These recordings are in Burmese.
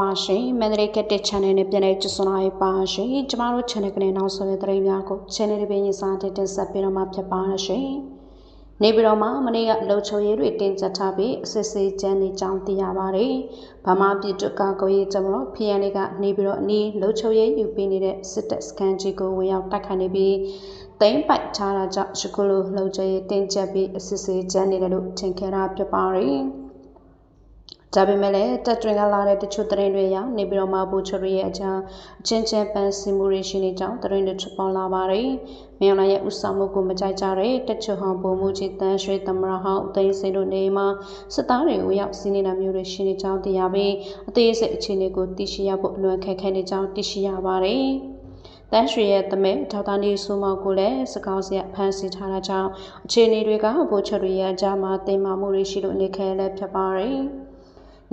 ပါရှင်မန္တလေးကက်တစ် channel နဲ့ပြန်လည်ကြိုဆိုလိုက်ပါရှင်ကျမတို့ channel ကနေနောက်ဆက်တဲ့သတင်းများကို channel တွေပြင်စားတင်တင်ဆက်ပေးတော့မှာဖြစ်ပါရှင်နေပြည်တော်မှာမနေ့ကလှုပ်ချုံရည်တွေတင်ကြထားပြီးအစစ်စေးကျန်းနေကြောင်းသိရပါတယ်။ဗမာပြည်တွကကိုရေးကျမလို့ PN ကနေပြည်တော်အနီးလှုပ်ချုံရည်ယူပေးနေတဲ့စစ်တပ်စကန်ကြီးကိုဝင်ရောက်တိုက်ခိုက်နေပြီးတိမ့်ပိုက်ထားတာကြောင့်ရှကုလိုလှုပ်ချုံရည်တင်ကြပြီးအစစ်စေးကျန်းနေတယ်လို့ထင်ခဲ့တာဖြစ်ပါတယ်။ ဒါပေမဲ့လည်းတက်တွင်ကလာတဲ့ တချို့သတင်းတွေအရ နေပြည်တော်မှာဘူချရီရဲ့အကြောင်းအချင်းချင်းပန်းစီမှုတွေ ရှိနေကြောင်းသတင်းတွေ ထွက်ပေါ်လာပါတယ်။မြောင်လာရဲ့ဥဆောင်မှုကို မကြိုက်ကြတဲ့တချို့ဟောင်းပုံမှုကြီးတန်းရွှေ သမရဟောင်းအသိစိတ်တို့ နေမှာ စစ်သားတွေ ဝင်ရောက်စီးနေတာမျိုးတွေ ရှိနေကြောင်း သိရပြီး အသေးစိတ် အခြေအနေကို သိရှိရဖို့ အလွန်ခက်ခဲနေကြောင်း သိရှိရပါတယ်။တန်းရွှေရဲ့တမဲဒေါက်တာနေဆိုမောက်ကိုလည်းစကောင်းစရာဖမ်းဆီးထားတာကြောင့် အခြေအနေတွေကဘိုချရီရဲ့အကြမ်းမှာ တင်မာမှုတွေရှိလို့ နေခဲလည်း ဖြစ်ပါတယ်။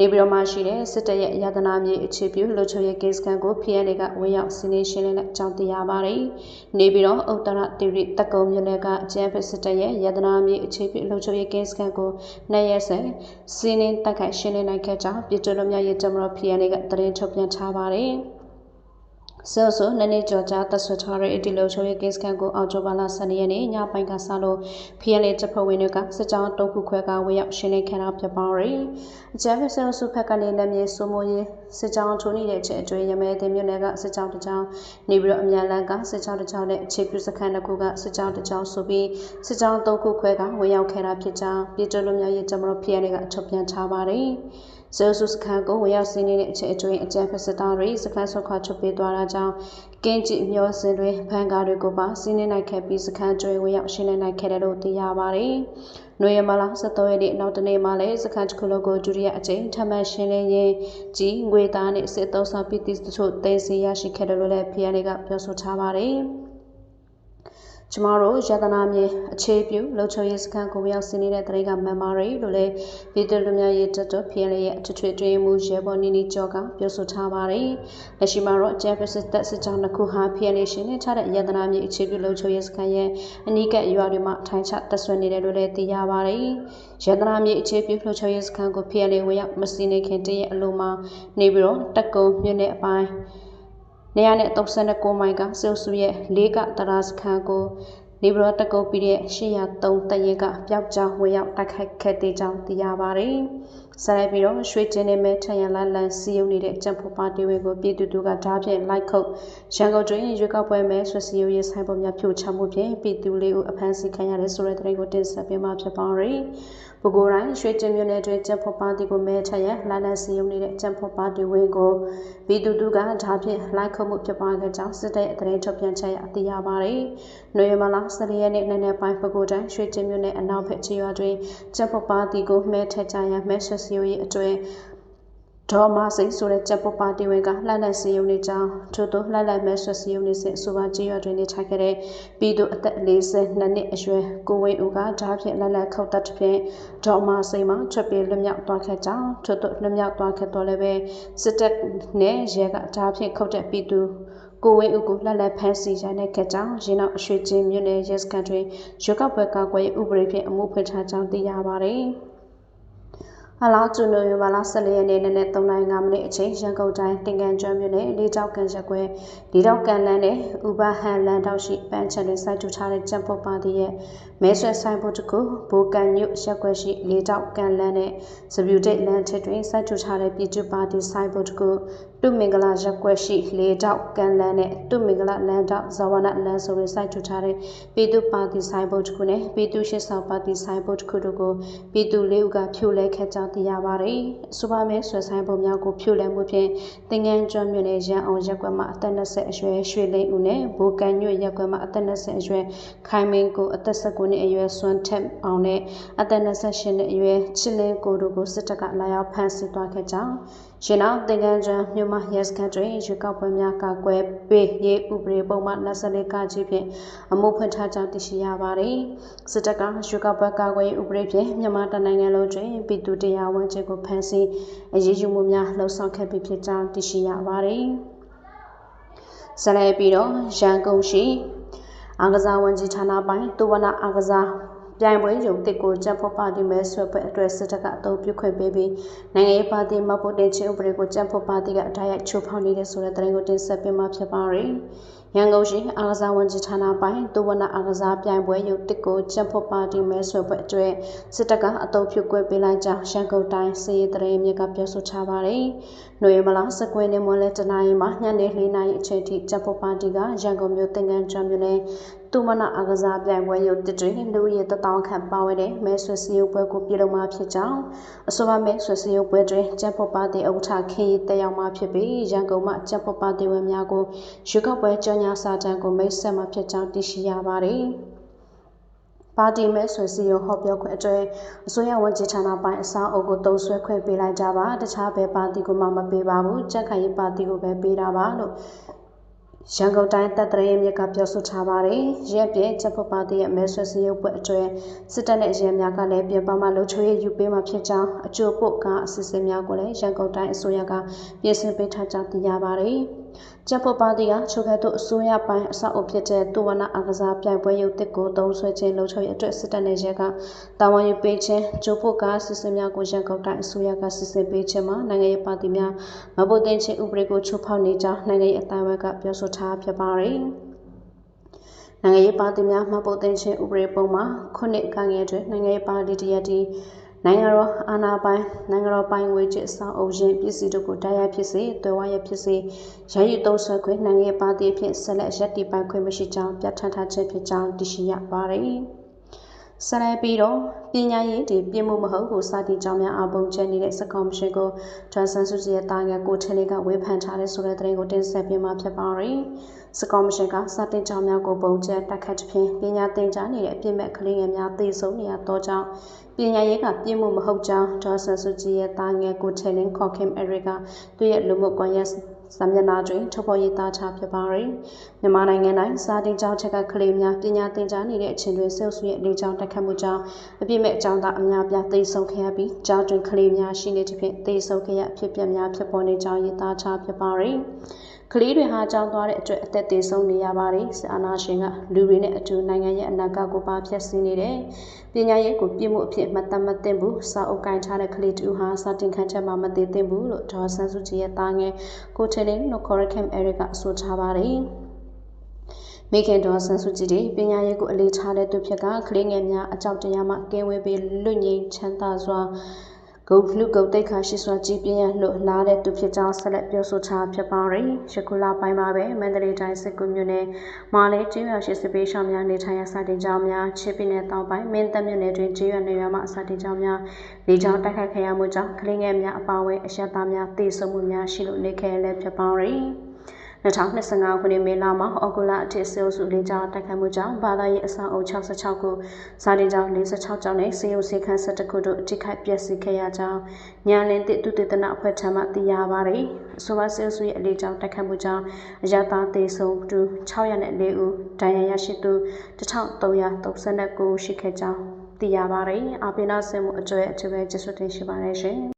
နေပြည်တော်မှာရှိတဲ့စစ်တပ်ရဲ့ရတနာမြေအခြေပြုလူချိုရဲ့ကိစ္စကန်ကို PNA ကဝင်ရောက်စီးနင်းရှင်းလင်းတဲ့အကြောင်းသိရပါတယ်။နေပြည်တော်ဥတ္တရတိရိတကုံမြို့နယ်ကအကျန်းဖက်စစ်တပ်ရဲ့ရတနာမြေအခြေပြုလူချိုရဲ့ကိစ္စကန်ကိုနှစ်ရက်ဆက်စီးနင်းတိုက်ခိုက်ရှင်းလင်းနိုင်ခဲ့ကြောင်းပြည်တော်လူမျိုးရဲ့တမတော် PNA ကသတင်းထုတ်ပြန်ထားပါတယ်။ ဆဲဆိုနနေ့ကျော်ကြားသက်ဆွထားတဲ့အဒီလိုချိုရဲ့ကင်းစကန်ကိုအောက်တိုဘာလ12ရက်နေ့ညပိုင်းကစလို့ PLA တပ်ဖွဲ့ဝင်တွေကစစ်ကြောင်းတုံးခုခွဲကဝေရောက်ရှင်းလင်းခဲ့တာဖြစ်ပါတယ်။အကြမ်းဖက်ဆဲဆိုဖက်ကနေလက်မြေစိုးမိုးရေးစစ်ကြောင်းထိုးနေတဲ့အချိန်အတွင်းရမဲတင်မြို့နယ်ကစစ်ကြောင်းတစ်ကြောင်းနေပြီးတော့အမြန်လန်းကစစ်ကြောင်းတစ်ကြောင်းနဲ့အခြေပြုစခန်းတစ်ခုကစစ်ကြောင်းတစ်ကြောင်းဆိုပြီးစစ်ကြောင်းတုံးခုခွဲကဝေရောက်ခဲ့တာဖြစ်ကြောင်းပြည်တော်လူမျိုးရေးတပ်မတော် PLA ကထုတ်ပြန်ထားပါတယ်။ ဇေဆုစခန်းကိုဝင်ရောက်စီးနေတဲ့အချိန်အတွင်းအကြမ်းဖက်စစ်သားတွေစခန်းဆွခွာချုပ်ပေးသွားတာကြောင့်ကင်းကြည့်မျောစင်တွေဖန်ကားတွေကိုပါစီးနေနိုင်ခဲ့ပြီးစခန်းကျွေးဝင်ရောက်ရှင်းလင်းနိုင်ခဲ့တယ်လို့သိရပါတယ်။နွေရမလာ73ရက်နေ့နောက်တနေ့မှလည်းစခန်းတစ်ခုလုံးကိုဒုတိယအကြိမ်ထပ်မံရှင်းလင်းရင်းကြီးငွေသားနဲ့စစ်သုံးဆောင်ပြည်သူတို့တင်စီရရှိခဲ့တယ်လို့လည်း PNA ကပြောဆိုထားပါတယ်။ ကျမတို့ယတနာမြေအခြေပြုလှုပ်ချုံရေးစခန်းကိုရောက်စီနေတဲ့တရေကမန်မာရီလို့လည်းပြည်သူလူမျိုးရေးတပ်တော် PL ရဲ့အထွေထွေတွင်မှုရဲဘော်နီနီကျော်ကပြောဆိုထားပါတယ်။လက်ရှိမှာတော့ Japanese တပ်စစ်ကြောင်းတစ်ခုဟာ PL ရှင်နဲ့ချတဲ့ယတနာမြေအခြေပြုလှုပ်ချုံရေးစခန်းရဲ့အနီးကပ်ရွာတွေမှာထိုင်ချတပ်ဆွဲနေတယ်လို့လည်းသိရပါတယ်။ယတနာမြေအခြေပြုလှုပ်ချုံရေးစခန်းကို PL ဝင်ရောက်မစီနေခင်တည်းရဲ့အလိုမှာနေပြီးတော့တက်ကုံမြို့နယ်အပိုင်း 139မိုင်ကဆယ်ဆူရဲ့လေးကတရာစခန်းကိုနေဘရတကုတ်ပြီးတဲ့803တရဲကပျောက်ကြားဝေရောက်တိုက်ခိုက်ခဲ့တဲ့ကြောင်းသိရပါတယ်။ ဆက်လက်ပြီးတော့ရွှေကျင်းနေမဲ့ထရန်လန်လန်စီယုံနေတဲ့ကြံဖို့ပါတီဝင်ကိုပြည်သူတို့ကဓာဖြင့်လိုက်ခုတ်ရန်ကုန်တွင်ရွေးကောက်ပွဲမဲ့ဆွစီယုံရေးဆိုင်ပေါ်များဖြိုချမှုဖြင့်ပြည်သူလေးကိုအဖမ်းဆီးခံရတယ်ဆိုတဲ့သတင်းကိုတင်ဆက်ပေးမှာဖြစ်ပါတယ်။ပဲခူးတိုင်းရွှေကျင်မြို့နယ်တွင်ကျက်ဖို့ပါတီကိုမဲထက်ရလာလန်စီယုံနေတဲ့ကျက်ဖို့ပါတီဝင်ကိုဘီတူတူကဓာဖြင့်လိုက်ခုမှုဖြစ်ပွားခဲ့ကြောင်းစစ်တပ်အသတင်းထုတ်ပြန်ချက်အသိရပါတယ်။နိုဝင်ဘာလ14ရက်နေ့နေ့နဲ့ပိုင်းပဲခူးတိုင်းရွှေကျင်မြို့နယ်အနောက်ဘက်ခြေရွာတွင်ကျက်ဖို့ပါတီကိုမဲထက်ကြရမဲဆွစီယုံရဲ့အတွင်းဒေါ်မစိတ်ဆိုတဲ့ကြက်ပုတ်ပါတီဝင်ကလှလက်စီယုံနေကြောင်းထို့သောလှလက်မဲဆွစီယုံနေစဉ်ဆိုပါကြေးရွာတွင်နေထိုင်ခဲ့တဲ့ပြည်သူအသက်42နှစ်အရွယ်ကိုဝင်းဦးကဓာဖြင့်လှလက်ခောက်တတ်ဖြင့်ဒေါ်မစိတ်မှထွက်ပြေးလွတ်မြောက်သွားခဲ့ကြောင်းထို့သောလွတ်မြောက်သွားခဲ့တော်လည်းပဲစစ်တပ်နဲ့ရဲကဓာဖြင့်ခောက်တဲ့ပြည်သူကိုဝင်းဦးကိုလှလက်ဖမ်းဆီးရတဲ့ခဲ့ကြောင်းရင်းနောက်အရွှေချင်းမြို့နယ်ရဲစခန်းတွင်ရွေးကောက်ပွဲကာကွယ်ဥပဒေဖြင့်အမှုဖွင့်ထားကြောင်းသိရပါသည်။ အလားတူနိုဝင်ဘာလ14ရက်နေ့နနက်3:05မိနစ်အချိန်ရန်ကုန်တိုင်းတင်ကန်ကျွန်းမြို့နယ်လေးတောက်ကန်ရက်ကွဲလေးတောက်ကန်လန်းနဲ့ဥပဟန်လန်းတောက်ရှိပန်းချန်တွင်စိုက်ထူထားတဲ့ကြံပုတ်ပါတီရဲ့မဲဆွဲဆိုင်ဘုတ်တကူဘိုကန်ညွတ်ရက်ကွဲရှိလေးတောက်ကန်လန်းနဲ့စပြူဒိတ်လန်းထက်တွင်စိုက်ထူထားတဲ့ပြည်သူပါတီဆိုင်ဘုတ်တကူတုမင်္ဂလာရက်ကွက်ရှိလေးတောက်ကန်လန်းနဲ့တုမင်္ဂလာလန်းတောက်ဇဝနလန်းဆိုတွင်စိုက်ထူထားတဲ့ပြည်သူပါတီဆိုင်ဘုတ်တကူနဲ့ပြည်သူရှစ်ဆောင်ပါတီဆိုင်ဘုတ်တကူတို့ကိုပြည်သူလေးဦးကဖြိုလဲခဲ့ကြောင်းသိရပါတယ်။စူပါမဲဆွဲဆိုင်ပုံများကိုဖြိုလဲမှုဖြင့်တင်ငန်းကျွန်းမြို့နယ်ရန်အောင်ရက်ကွက်မှအသက်20အရွယ်ရွှေလိန်ဦးနဲ့ဘိုကန်ညွတ်ရက်ကွက်မှအသက်20အရွယ်ခိုင်မင်းကိုအသက်19နှစ်အရွယ်စွမ်းထက်အောင်နဲ့အသက်28နှစ်အရွယ်ချစ်လင်းကိုတို့ကိုစစ်တပ်ကလာရောက်ဖမ်းဆီးသွားခဲ့ကြောင်းရှင်နောက်သင်္ကန်းကျွန်းမြို့မှာရဲစခန်းတွင်ရွေးကောက်ပွဲများကကွယ်ပေးရေးဥပဒေပုံမှန်24ကကြီးဖြင့်အမှုဖွင့်ထားကြောင်းသိရှိရပါသည်စစ်တပ်ကရွေးကောက်ပွဲကကွယ်ဥပဒေဖြင့်မြန်မာတနိုင်ငံလုံးတွင်ပြည်သူတရားဝန်ကျင်းကိုဖမ်းဆီးအရေးယူမှုများလှုံ့ဆော်ခဲ့ပြီးဖြစ်ကြောင်းသိရှိရပါသည်ဆက်လက်ပြီးတော့ရန်ကုန်ရှိအာကစားဝန်ကြီးဌာနပိုင်းတူဝနအာကစားပြိုင်ပွဲရုံတစ်ကိုကြံဖို့ပါတီမဲဆွဲပွဲအတွက်စစ်တပ်ကအသုံးပြုခွင့်ပေးပြီးနိုင်ငံရေးပါတီမဖို့တင်ချင်းဥပဒေကိုကြံဖို့ပါတီကအထားရိုက်ချိုးဖောက်နေတဲ့ဆိုတဲ့သတင်းကိုတင်ဆက်ပေးမှာဖြစ်ပါရယ်။ ရန်ကုန်ရှိအာကစားဝန်ကြီးဌာနပိုင်းဒုဝနအာကစားပြိုင်ပွဲရုပ်တစ်ကိုကြံဖို့ပါတီမဲဆွဲပွဲအတွက်စစ်တပ်ကအသုံးပြုခွင့်ပေးလိုက်ကြောင်းရန်ကုန်တိုင်းစီရေးသတင်းမြစ်ကပြောဆိုထားပါရယ်။နိုဝင်ဘာလ19ရက်နေ့မွန်းလယ်တနာရီမှာညနေ4နာရီအချိန်ထိကြံဖို့ပါတီကရန်ကုန်မြို့သင်္ကန်းကျွန်းမြို့နယ် တူမနာအာကစားပြိုင်ပွဲရုပ်တစ်တွင်လူရဲတထောင်ခန့်ပါဝင်တဲ့မဲဆွေစီယုပ်ပွဲကိုပြုလုပ်မှာဖြစ်ကြောင်းအဆိုပါမဲဆွေစီယုပ်ပွဲတွင်ကျပ်ဖို့ပါတီဥက္ကဋ္ဌခေးတက်ရောက်မှာဖြစ်ပြီးရန်ကုန်မှကျပ်ဖို့ပါတီဝင်များကိုရွေးကောက်ပွဲကြောညာစာတမ်းကိုမိတ်ဆက်မှာဖြစ်ကြောင်းသိရှိရပါတယ်ပါတီမဲဆွေစီယုံဟောပြောခွင့်အတွက်အစိုးရဝန်ကြီးဌာနပိုင်းအစားအုပ်ကိုတုံးဆွဲခွင့်ပေးလိုက်ကြပါတခြားဘယ်ပါတီကိုမှမပေးပါဘူးကြက်ခိုင်ရေးပါတီကိုပဲပေးတာပါလို့ ရန်ကုန်တိုင်းတပ်တရေမြစ်ကပြောဆိုထားပါတယ်။ရက်ပြည့်ချက်ဖို့ပါတီရဲ့မဲဆွယ်စည်းရုံးပွဲအတွက်စစ်တပ်နဲ့ရဲများကလည်းပြင်ပမှာလှုပ်ချိုးရယူပေးမှဖြစ်ကြောင်းအကျိုးပို့ကအစီအစဉ်များကိုလည်းရန်ကုန်တိုင်းအစိုးရကပြင်ဆင်ပေးထားကြောင်းသိရပါတယ်။ ချက်ဖို့ပါတီကချိုခဲတို့အစိုးရပိုင်းအဆောက်အုပ်ဖြစ်တဲ့တူဝနာအကစားပြိုင်ပွဲရုပ်တစ်ကိုသုံးဆွဲခြင်းလှုပ်ချိုးရအတွက်စစ်တပ်နဲ့ရဲကတာဝန်ယူပေးခြင်းကျိုးဖို့ကအစီအစဉ်များကိုရန်ကုန်တိုင်းအစိုးရကစီစဉ်ပေးခြင်းမှာနိုင်ငံရေးပါတီများမဖို့တင်ခြင်းဥပဒေကိုချိုးဖောက်နေကြောင်းနိုင်ငံရေးအတိုင်းအဝိုင်းကပြောဆိုထားဖြစ်ပါတယ်။နိုင်ငံရေးပါတီများမှတ်ဖို့တင်ခြင်းဥပဒေပုံမှာခုနှစ်ကငယ်တွင်နိုင်ငံရေးပါတီတရက်တီ နိုင်ငံတော်အာဏာပိုင်နိုင်ငံတော်ပိုင်ငွေကြေးဆောင်အုပ်ရင်ပစ္စည်းတို့ကိုတိုက်ရိုက်ဖြစ်စေတွယ်ဝရဖြစ်စေရယူသုံးဆွဲခွင့်နိုင်ငံရေးပါတီအဖြစ်ဆက်လက်ရပ်တည်ပိုင်ခွင့်မရှိကြောင်းပြဋ္ဌာန်းထားခြင်းဖြစ်ကြောင်းသိရှိရပါတယ်။ ဆရဲပြီးတော့ပညာရေးတည်ပြမှုမဟုတ်ကိုစတင်ကြောင်းများအပုံကျနေတဲ့စကောမရှင်ကိုထရန်ဆန်စုကြည်ရဲ့တာငယ်ကိုထင်းလေးကဝေဖန်ထားတဲ့ဆိုတဲ့သတင်းကိုတင်ဆက်ပေးမှာဖြစ်ပါတယ်။စကောမရှင်ကစတင်ကြောင်းများကိုပုံကျတက်ခတ်ဖြင့်ပညာသင်ကြားနေတဲ့အပြစ်မဲ့ကလေးငယ်များသိဆုံးနေရတော့ကြောင်းပညာရေးကပြည့်မှုမဟုတ်ကြောင်းဒေါ်ဆန်စုကြည်ရဲ့တာငယ်ကိုထင်းလင်းခေါ်ခင်အရီကသူ့ရဲ့လူမှုကွန်ရက် စာမျက်နှာတွင်ထုတ်ဖော်ရေးသားထားဖြစ်ပါရယ်မြန်မာနိုင်ငံတိုင်းစာတင်ကျောင်းချက်ကကလေးများပညာသင်ကြားနေတဲ့အချိန်တွင်ဆဲဆူရဲ့လေကြောင်းတက်ခတ်မှုကြောင့်အပြစ်မဲ့အကြောင်းသားအများပြားသိဆုံးခဲ့ရပြီးကျောင်းတွင်ကလေးများရှိနေသဖြင့်သိဆုံးခဲ့ရဖြစ်ပျက်များဖြစ်ပေါ်နေကြောင်းရေးသားထားဖြစ်ပါရယ် ကလေးတွေဟာကြောင်းသွားတဲ့အတွက်အသက်သေဆုံးနေရပါတယ်။စစ်အာဏာရှင်ကလူတွေနဲ့အတူနိုင်ငံရဲ့အနာဂတ်ကိုပါဖျက်ဆီးနေတယ်။ပညာရေးကိုပြည့်မှုအဖြစ်မတတ်မသင့်ဘူး။စာအုပ်ကိုင်ထားတဲ့ကလေးတူဟာစာတင်ခန်းချက်မှာမသေးသင့်ဘူးလို့ဒေါ်ဆန်းစုကြည်ရဲ့တာငယ်ကိုထေလင်းနိုခေါ်ရခမ်အဲရစ်ကအဆိုထားပါတယ်။မိခင်တော်ဆန်းစုကြည်တွေပညာရေးကိုအလေးထားတဲ့သူဖြစ်ကကလေးငယ်များအကြောက်တရားမှကင်းဝေးပြီးလွတ်ငြိမ်ချမ်းသာစွာ ဂုတ်လူဂုတ်တိတ်ခါရှိစွာကြည်ပြင်းရလှလာတဲ့သူဖြစ်ကြောင်းဆက်လက်ပြောဆိုထားဖြစ်ပါရယ်။ယခုလပိုင်းမှာပဲမန္တလေးတိုင်းစစ်ကူမြို့နယ်မာလဲကျေးရွာရှိစစ်ပေးရှောင်းများနေထိုင်ရာစတင်ကြောင်းများချစ်ပြည်နယ်တောင်ပိုင်းမင်းတပ်မြို့နယ်တွင်ကျေးရွာနေရွာမှစတင်ကြောင်းများလေကြောင်းတိုက်ခိုက်ခံရမှုကြောင့်ကလေးငယ်များအပါအဝင်အရှက်သားများတေဆုံးမှုများရှိလို့နေခဲ့လည်းဖြစ်ပါရယ်။ 2025ခုနှစ်မေလမှာအော်ဂူလာအထစ်ဆေးစုလေးကြောင်းတိုက်ခိုက်မှုကြောင့်ဘာသာရေးအဆောင်အုပ်66ခုဇာတိကြောင်း46ကျောင်းနဲ့စေယုံစေခန်း17ခုတို့အထိခိုက်ပျက်စီးခဲ့ရကြောင်းညလင်းတစ်သူတေသနာအဖွဲ့ထံမှသိရပါတယ်။အဆိုပါဆေးစုရဲ့အလေးကြောင်းတိုက်ခိုက်မှုကြောင့်အရသာသေဆုံးသူ604ဦးဒဏ်ရာရရှိသူ1339ရှိခဲ့ကြောင်းသိရပါတယ်။အပိနာဆင်မှုအကျွဲအကျွဲကျေးဇူးတင်ရှိပါတယ်ရှင်။